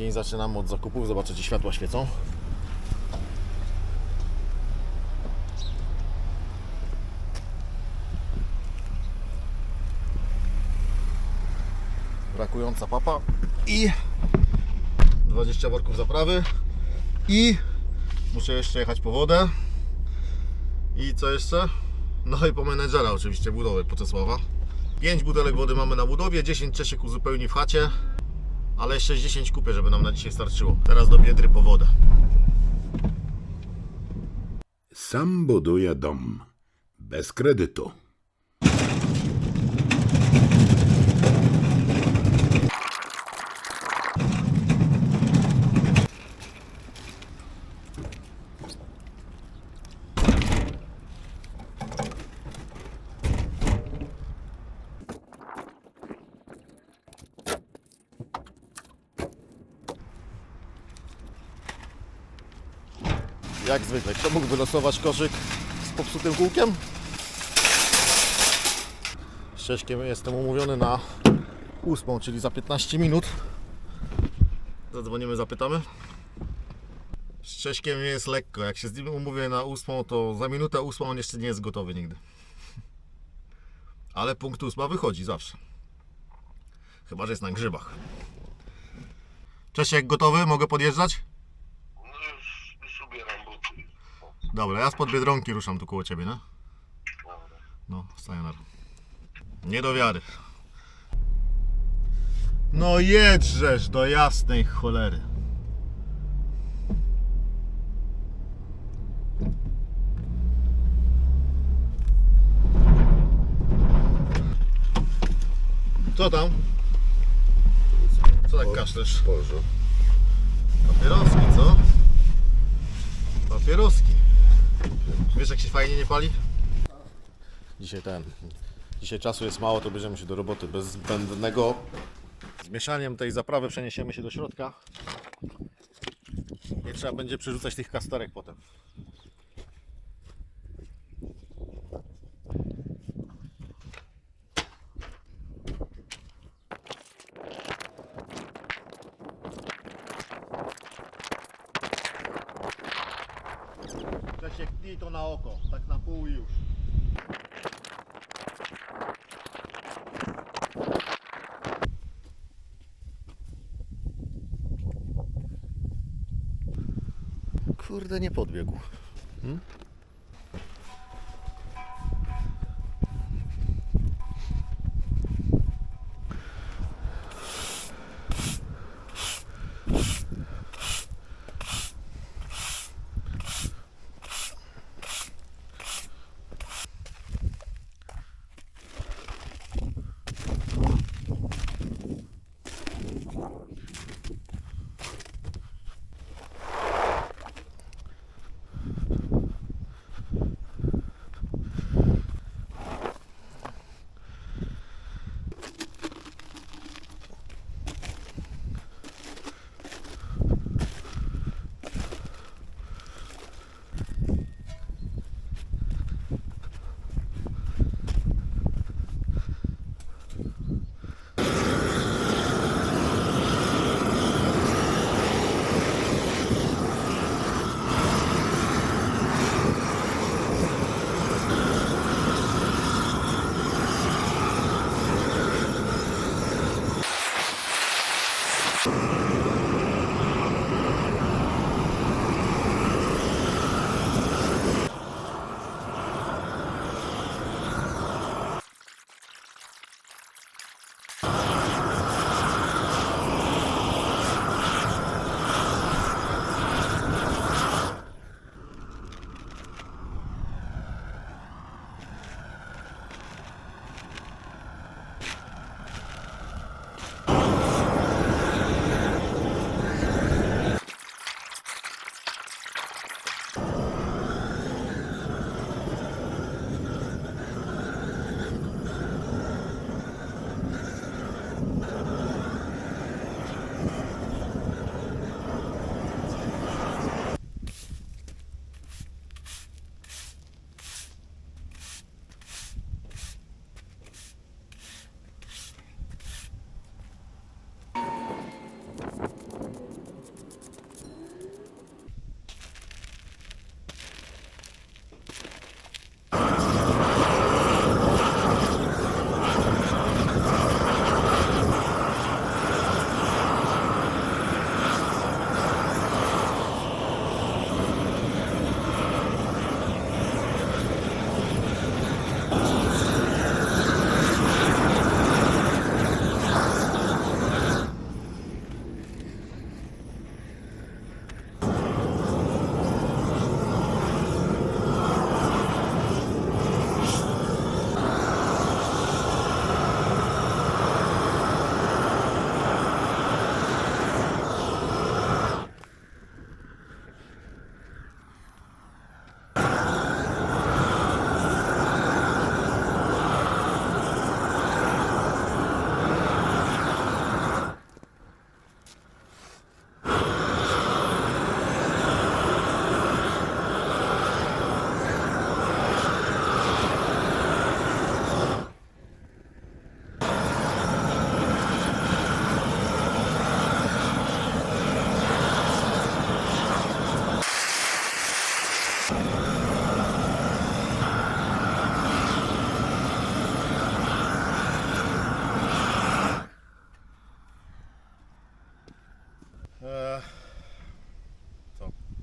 Dzień zaczynamy od zakupów. Zobaczę, czy światła świecą. Brakująca papa i 20 worków zaprawy i muszę jeszcze jechać po wodę i co jeszcze? No i po menedżera oczywiście budowy Poczesława 5 butelek wody mamy na budowie, 10 Czesiek uzupełni w chacie ale jeszcze 10 kupię, żeby nam na dzisiaj starczyło. Teraz do Biedry po wodę. Sam buduje dom. Bez kredytu. Jak zwykle, kto mógł wylosować koszyk z popsutym kółkiem? Z jestem umówiony na 8, czyli za 15 minut. Zadzwonimy, zapytamy. Z Cześkiem jest lekko. Jak się z nim umówię na 8, to za minutę 8 on jeszcze nie jest gotowy nigdy. Ale punkt 8 wychodzi zawsze. Chyba, że jest na grzybach. Czesiek gotowy? Mogę podjeżdżać? No już, już ubieram buty. Dobra, ja spod Biedronki ruszam tu koło Ciebie, nie? Dobra. No, sayonara. Nie do wiary. No jedżesz do jasnej cholery. Co tam? Co tak kaszlesz? Boże. Papieroski, co? Papieroski. Wiesz jak się fajnie nie pali? Dzisiaj ten. Dzisiaj czasu jest mało, to bierzemy się do roboty bez zbędnego. Z mieszaniem tej zaprawy przeniesiemy się do środka. Nie trzeba będzie przerzucać tych kasterek potem. Na oko, tak na pół i już. Kurde, nie podbiegł. Hmm?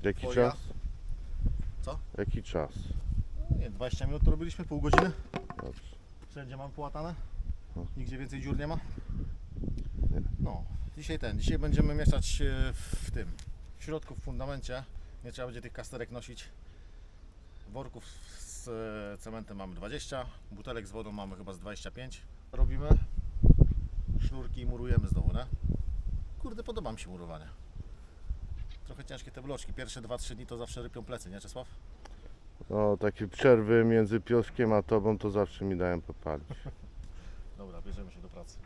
Jaki Twoja? czas? Co? Jaki czas? nie, 20 minut to robiliśmy, pół godziny. Dobrze. Wszędzie mam połatane. No. Nigdzie więcej dziur nie ma. No, dzisiaj ten, dzisiaj będziemy mieszać e, w tym, w środku, w fundamencie. Nie trzeba będzie tych kasterek nosić. Worków z e, cementem mamy 20, butelek z wodą mamy chyba z 25. Robimy sznurki i murujemy znowu, nie? Kurde, podoba mi się murowanie. Trochę ciężkie te bloczki. Pierwsze 2-3 dni to zawsze rypią plecy, nie Czesław? No, takie przerwy między pioskiem a tobą to zawsze mi dają popalić. Dobra, bierzemy się do pracy.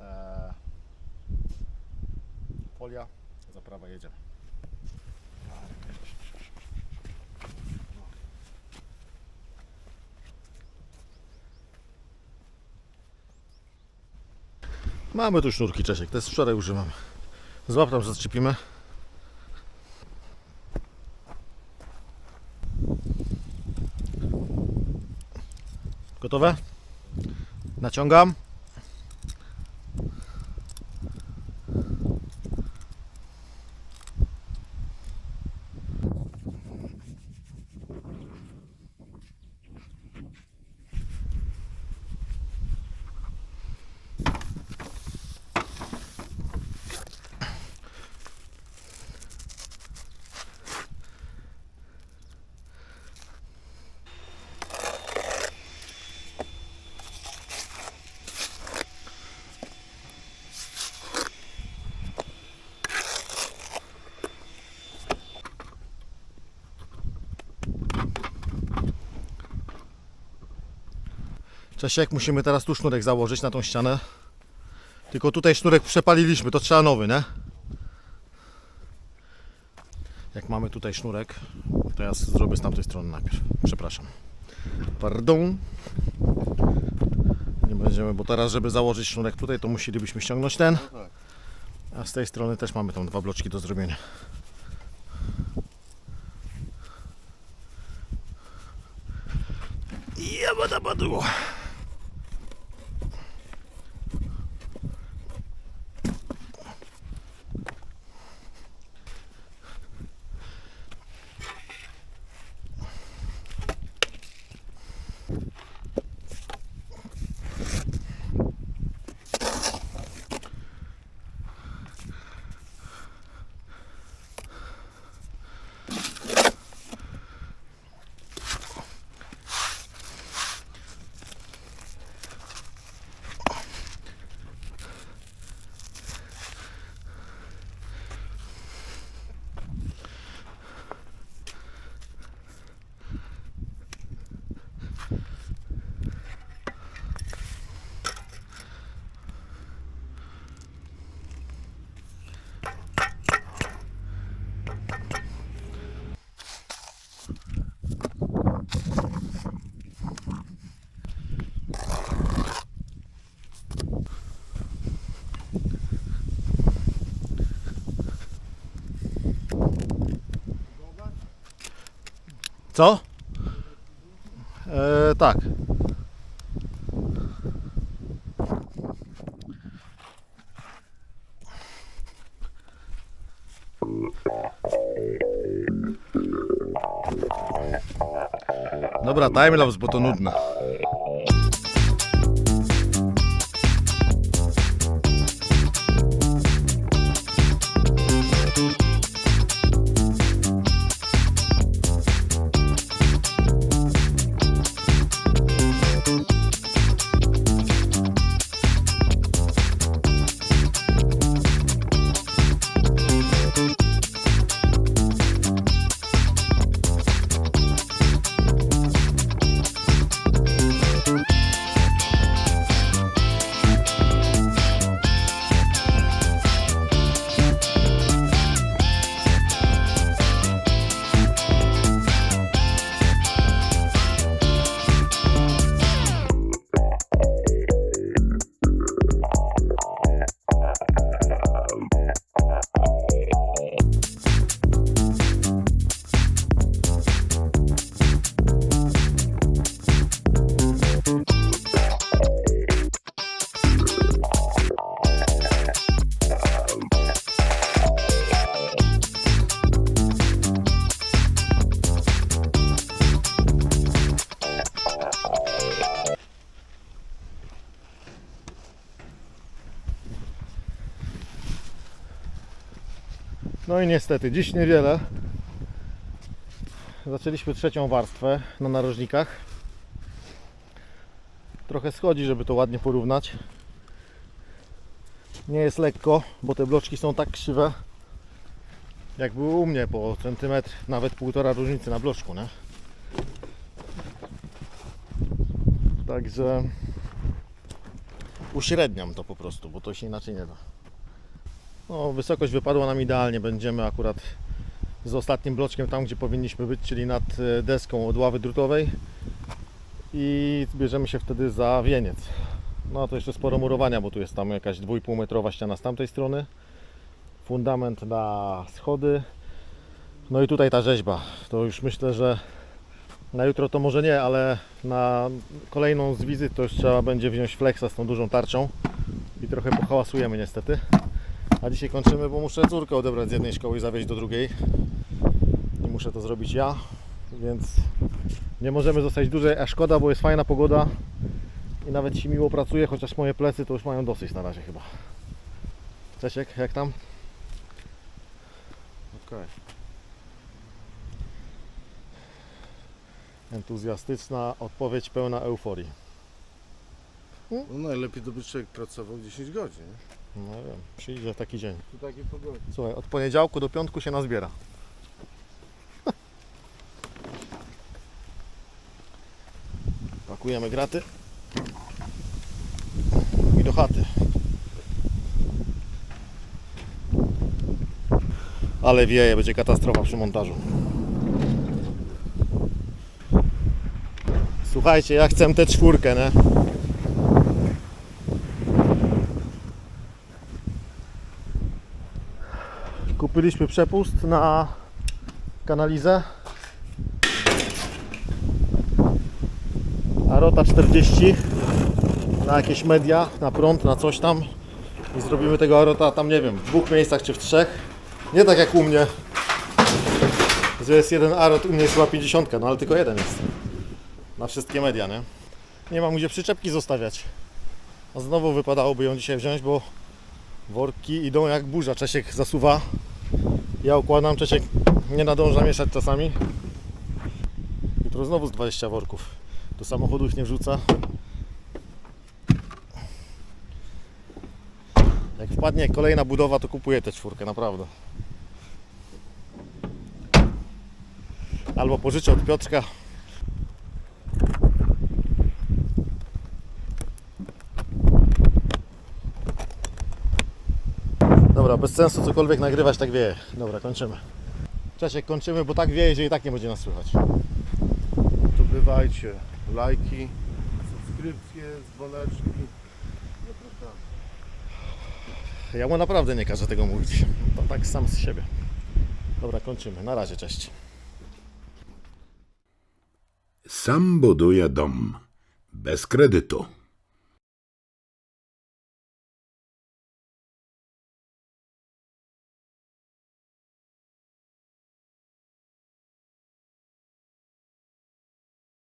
Eee, folia, zaprawa, jedziemy. Mamy tu sznurki Czesiek, to jest wczoraj używam. Złap tam, zaczepimy. Gotowe? Naciągam. Czesiek, musimy teraz tu sznurek założyć na tą ścianę. Tylko tutaj sznurek przepaliliśmy, to trzeba nowy, nie? Jak mamy tutaj sznurek, to ja zrobię z tamtej strony najpierw. Przepraszam. Pardon. Nie będziemy, bo teraz, żeby założyć sznurek tutaj, to musielibyśmy ściągnąć ten. A z tej strony też mamy tam dwa bloczki do zrobienia. Jabada badu. Co? E, tak. Dobra, timelapse, bo to nudne. No i niestety, dziś niewiele. Zaczęliśmy trzecią warstwę na narożnikach. Trochę schodzi, żeby to ładnie porównać. Nie jest lekko, bo te bloczki są tak krzywe, jak były u mnie po centymetr, nawet półtora różnicy na bloczku, nie? Także uśredniam to po prostu, bo to się inaczej nie da. No, wysokość wypadła nam idealnie. Będziemy akurat z ostatnim bloczkiem tam, gdzie powinniśmy być, czyli nad e, deską od ławy drutowej i bierzemy się wtedy za wieniec. No to jeszcze sporo murowania, bo tu jest tam jakaś 2,5 metrowa ściana z tamtej strony. Fundament na schody. No i tutaj ta rzeźba. To już myślę, że na jutro to może nie, ale na kolejną z wizyt to już trzeba będzie wziąć flexa z tą dużą tarczą i trochę pohałasujemy niestety. A dzisiaj kończymy, bo muszę córkę odebrać z jednej szkoły i zawieźć do drugiej. I muszę to zrobić ja, więc nie możemy zostać dłużej, a szkoda, bo jest fajna pogoda i nawet się miło pracuje, chociaż moje plecy to już mają dosyć na razie chyba. Czesiek, jak tam? Okej. Entuzjastyczna odpowiedź pełna euforii. No najlepiej to by człowiek pracował 10 godzin. No wiem, przyjdzie taki dzień. Przy takiej. Słuchaj, od poniedziałku do piątku się nazbiera. Pakujemy graty i do chaty. Ale wieje, będzie katastrofa przy montażu. Słuchajcie, ja chcę tę czwórkę, nie? Kupiliśmy przepust na kanalizę. Arota 40 na jakieś media, na prąd, na coś tam. I zrobimy tego Arota tam, nie wiem, w dwóch miejscach czy w trzech. Nie tak jak u mnie, że jest jeden Arot, u mnie jest chyba 50, no ale tylko jeden jest. Na wszystkie media, nie? Nie mam gdzie przyczepki zostawiać. A znowu wypadałoby ją dzisiaj wziąć, bo worki idą jak burza. Czesiek zasuwa. Ja układam, Czesiek nie nadąża mieszać czasami. Jutro znowu z 20 worków. Do samochodu ich nie wrzuca. Jak wpadnie kolejna budowa, to kupuję tę czwórkę, naprawdę. Albo pożyczę od Piotrka. Dobra, bez sensu cokolwiek nagrywać, tak wieje. Dobra, kończymy. Czesiek, kończymy, bo tak wieje, że i tak nie będzie nas słychać. To bywajcie. Lajki, subskrypcje, dzwoneczki. Ja mu naprawdę nie każę tego mówić. To tak sam z siebie. Dobra, kończymy. Na razie, cześć. Sam buduje dom. Bez kredytu.